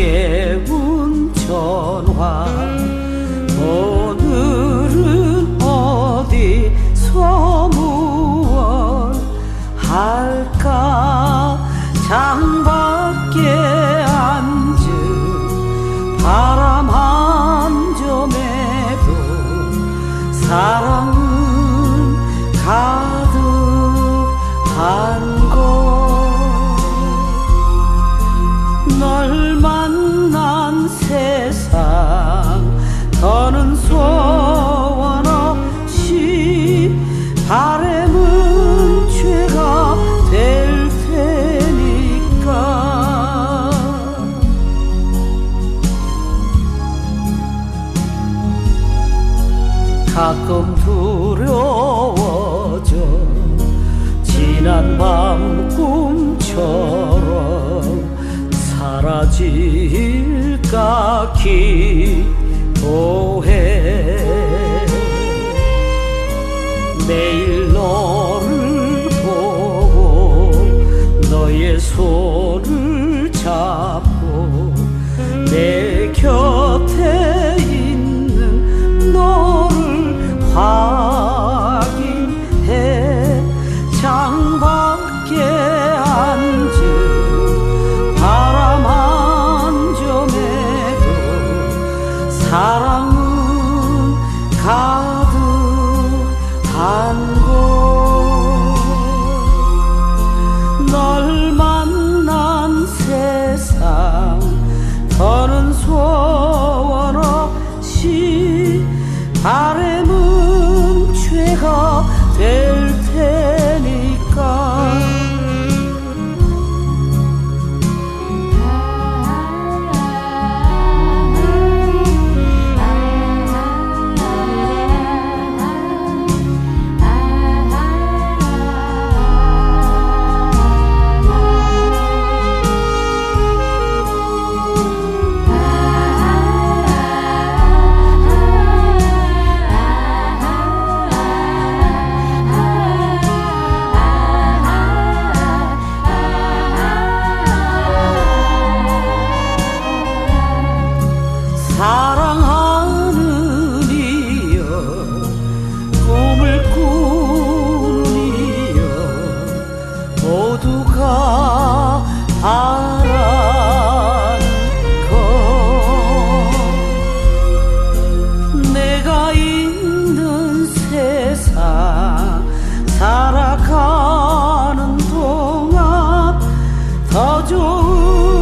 깨운 전화. 오늘은 어디서 무얼 할까? 창밖에 앉은 바람 한 점에도 사랑 가끔 두려워져 지난 밤 꿈처럼 사라질까 기도해. 매일 out in Oh.